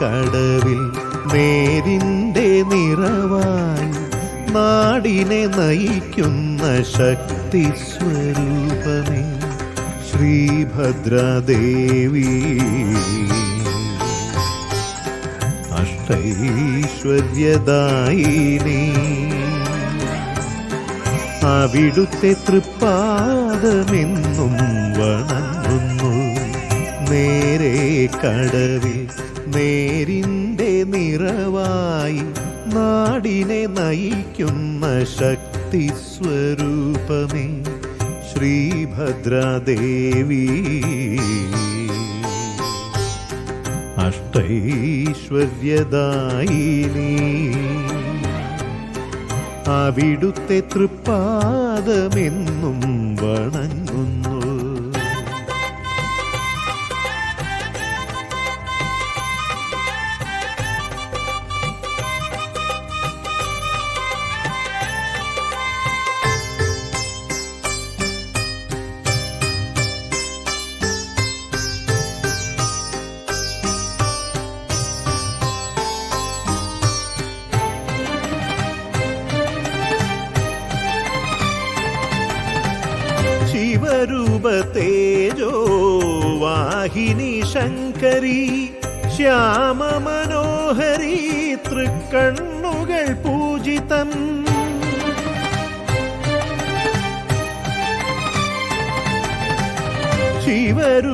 കടവിൽ നേരിന്റെ നിറവായി നാടിനെ നയിക്കുന്ന ശക്തി സ്വരൂപമേ. ശ്രീഭദ്രാദേവി അഷ്ടൈശ്വര്യദായിനി അവിടുത്തെ തൃപ്പാദമെന്നും വണ നേരെ കടവിൽ നേരിന്റെ നിറവായി നാടിനെ നയിക്കുന്ന ശക്തി സ്വരൂപമേ ശ്രീഭദ്രാദേവി. അഷ്ടൈശ്വര്യദായിനി. അവിടുത്തെ തൃപ്പാദമെന്നും ശിവരൂപ തേജോ വാഹിനി ശങ്കരി ശ്യാമ മനോഹരി തൃക്കണ്ണുകൾ പൂജിതം. ശിവരൂ